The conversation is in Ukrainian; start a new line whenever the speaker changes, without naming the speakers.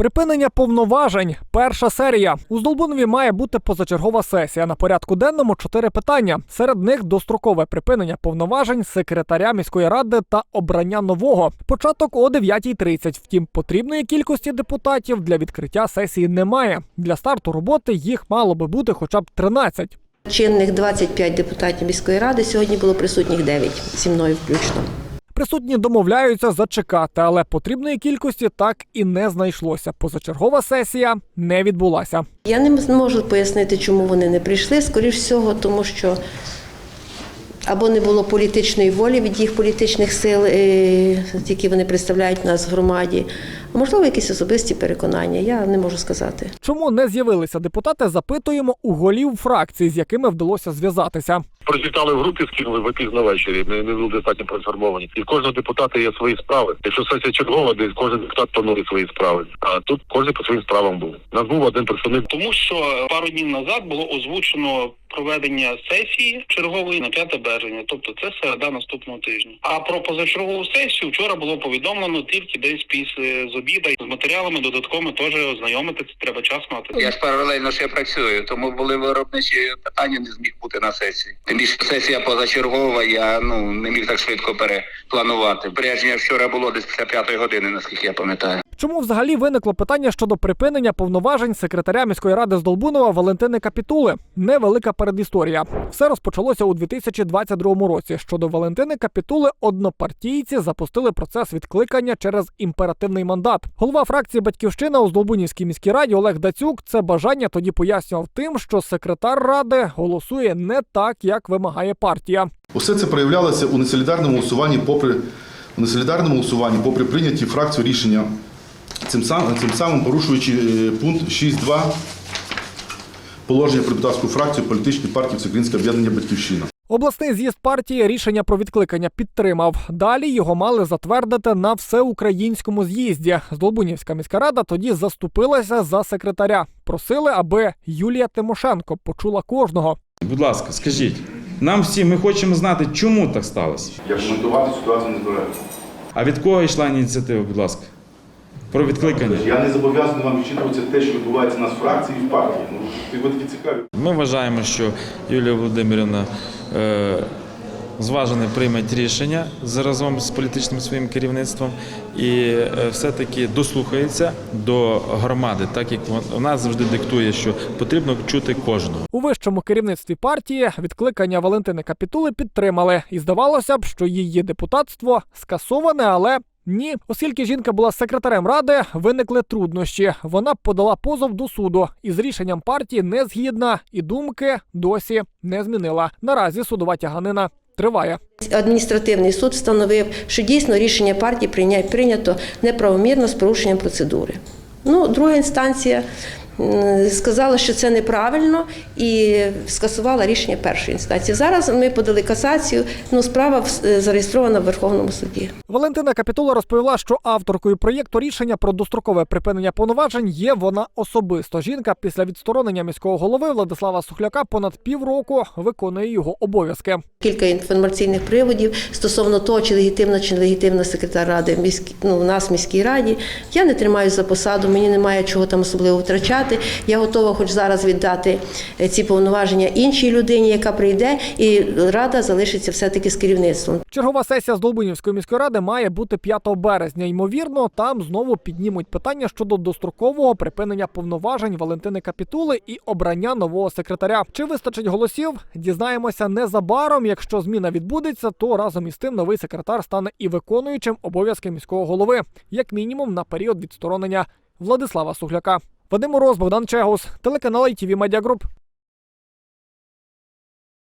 Припинення повноважень. Перша серія. У Здолбунові має бути позачергова сесія. На порядку денному чотири питання. Серед них дострокове припинення повноважень секретаря міської ради та обрання нового. Початок о 9.30. Втім, потрібної кількості депутатів для відкриття сесії немає. Для старту роботи їх мало би бути хоча б 13.
Чинних 25 депутатів міської ради сьогодні було присутніх 9, зі мною включно.
Присутні домовляються зачекати, але потрібної кількості так і не знайшлося. Позачергова сесія не відбулася.
Я не можу пояснити, чому вони не прийшли. Скоріш всього, тому що або не було політичної волі від їх політичних сил, е, які вони представляють нас в громаді, можливо, якісь особисті переконання. Я не можу сказати.
Чому не з'явилися депутати? Запитуємо у голів фракцій, з якими вдалося зв'язатися.
Прочитали в групі, скинули ви пізно ввечері. Ми не були достатньо проінформовані. І в кожного депутата є свої справи. Якщо сесія чергова, десь кожен депутат планує свої справи. А тут кожен по своїм справам був. Нас був один представник.
тому що пару днів назад було озвучено проведення сесії чергової на 5 березня, тобто це середа наступного тижня. А про позачергову сесію вчора було повідомлено тільки десь після з обіда з матеріалами додатковими теж ознайомитися. Треба час мати.
Я ж паралельно ще працюю, тому були виробничі питання, не зміг бути на сесії. Тим більше сесія позачергова, я ну не міг так швидко перепланувати. Пряжня вчора було десь після п'ятої години, наскільки я пам'ятаю.
Чому взагалі виникло питання щодо припинення повноважень секретаря міської ради з Долбунова Валентини Капітули? Невелика передісторія. Все розпочалося у 2022 році. Щодо Валентини Капітули, однопартійці запустили процес відкликання через імперативний мандат. Голова фракції Батьківщина у Здолбунівській міській раді Олег Дацюк це бажання тоді пояснював тим, що секретар ради голосує не так, як вимагає партія.
Усе це проявлялося у несолідарному голосуванні, попри у несолідарному голосуванні, попри прийняті фракцією рішення, цим самим, цим самим порушуючи е, пункт 6.2 положення про депутатську фракцію політичної партії Всеукраїнське об'єднання Батьківщина.
Обласний з'їзд партії рішення про відкликання підтримав. Далі його мали затвердити на всеукраїнському з'їзді. Здолбунівська міська рада тоді заступилася за секретаря. Просили, аби Юлія Тимошенко почула кожного.
Будь ласка, скажіть. Нам всі ми хочемо знати, чому так сталося.
Я коментувати ситуацію не збираюся.
А від кого йшла ініціатива, будь ласка? Про відкликання.
Я не зобов'язаний вам відчитуватися те, що відбувається у нас в фракції і в партії. Ну, ви такі цікаві.
Ми вважаємо, що Юлія Володимирівна е, зважене прийме рішення разом з політичним своїм керівництвом і е, все-таки дослухається до громади, так як вона завжди диктує, що потрібно чути кожного.
У вищому керівництві партії відкликання Валентини Капітули підтримали, і здавалося б, що її депутатство скасоване, але. Ні, оскільки жінка була секретарем ради, виникли труднощі. Вона подала позов до суду і з рішенням партії не згідна, і думки досі не змінила. Наразі судова тяганина триває.
Адміністративний суд встановив, що дійсно рішення партії прийня- прийнято неправомірно з порушенням процедури. Ну, друга інстанція сказала, що це неправильно і скасувала рішення першої інстанції. Зараз ми подали касацію. Ну, справа в- е, зареєстрована в Верховному суді.
Валентина Капітула розповіла, що авторкою проєкту рішення про дострокове припинення повноважень є вона особисто. Жінка після відсторонення міського голови Владислава Сухляка понад півроку виконує його обов'язки.
Кілька інформаційних приводів стосовно того, чи легітимна чи нелегітимна секретар ради в міській, ну, у нас в міській раді. Я не тримаю за посаду, мені немає чого там особливо втрачати. Я готова хоч зараз віддати е, ці повноваження іншій людині, яка прийде, і рада залишиться все-таки з керівництвом.
Чергова сесія з Долбунівської міської ради має бути 5 березня. Ймовірно, там знову піднімуть питання щодо дострокового припинення повноважень Валентини Капітули і обрання нового секретаря. Чи вистачить голосів? Дізнаємося незабаром. Якщо зміна відбудеться, то разом із тим новий секретар стане і виконуючим обов'язки міського голови, як мінімум на період відсторонення Владислава Сугляка. Вадим Мороз, Богдан Чегус, телеканал ITV Media Group.